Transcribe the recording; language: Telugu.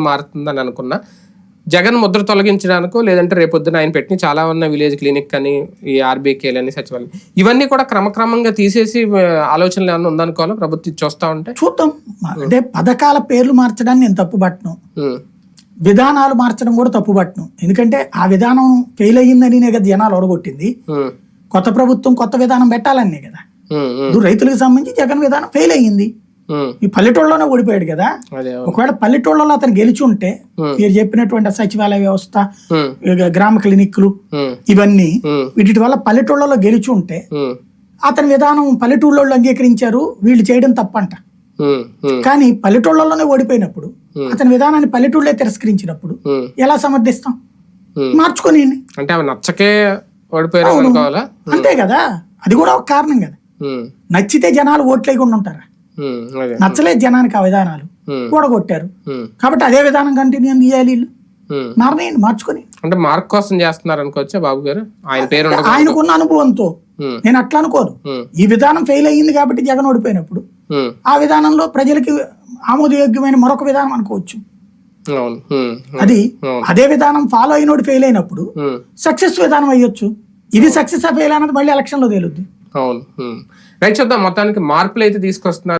మారుతుందని అనుకున్నా. జగన్ ముద్ర తొలగించడానికో లేదంటే రేపొద్దున ఆయన పెట్టిన చాలా ఉన్న విలేజ్ క్లినిక్ అని ఈ ఆర్బీకేలు అని సచివాలయం. ఇవన్నీ కూడా క్రమక్రమంగా తీసేసి ఆలోచనలు ఏమన్నా ఉందనుకోవాలా? ప్రభుత్వం చూస్తా ఉంటే? చూద్దాం. అంటే పథకాల పేర్లు మార్చడాన్ని నేను తప్పు పట్టను విధానాలు మార్చడం కూడా తప్పు పట్టను ఎందుకంటే ఆ విధానం ఫెయిల్ అయ్యిందని కదా జనాలు ఒడగొట్టింది. కొత్త ప్రభుత్వం కొత్త విధానం పెట్టాలనే కదా. రైతులకు సంబంధించి జగన్ విధానం ఫెయిల్ అయ్యింది. ఈ పల్లెటూళ్ళలోనే ఓడిపోయాడు కదా. ఒకవేళ పల్లెటూళ్ళలో అతను గెలిచి ఉంటే మీరు చెప్పినటువంటి సచివాలయ వ్యవస్థ గ్రామ క్లినిక్లు ఇవన్నీ వీటి వల్ల పల్లెటూళ్ళలో గెలిచి ఉంటే అతని విధానం పల్లెటూళ్ళలో అంగీకరించారు వీళ్ళు చేయడం తప్పంట. కానీ పల్లెటూళ్ళలోనే ఓడిపోయినప్పుడు అతని విధానాన్ని పల్లెటూళ్ళే తిరస్కరించినప్పుడు ఎలా సమర్థిస్తాం. మార్చుకొని అంటే నచ్చకే ఓడిపోయారు అంతే కదా. అది కూడా ఒక కారణం కదా. నచ్చితే జనాలు ఓట్లు వేయకుండా ఉంటారా? నచ్చలేదు జనానికి ఆ విధానాలు. ఉమ్, కాబట్టి అదే విధానం కంటిన్యూ చేయాలి వీళ్ళు. మారనేయండి మార్చుకొని. అంటే మార్క్ కోసం చేస్తున్నారు అనుకోవచ్చా బాబు గారు? ఆయన పేరు ఆయనకున్న అనుభవంతో. నేను అట్లా అనుకోను. ఈ విధానం ఫెయిల్ అయ్యింది కాబట్టి జగన్ ఓడిపోయినప్పుడు ఆ విధానంలో ప్రజలకి ఆమోదయోగ్యమైన మరొక విధానం అనుకోవచ్చు. అది. అదే విధానం ఫాలో అయినోడు ఫెయిల్ అయినప్పుడు సక్సెస్ విధానం అయ్యొచ్చు. ఇది సక్సెస్ ఫెయిల్ అన్నది మళ్ళీ ఎలక్షన్లో తేలుద్ది. అవును. రైట్ చూద్దాం మొత్తానికి మార్పులు అయితే తీసుకొస్తున్నారు.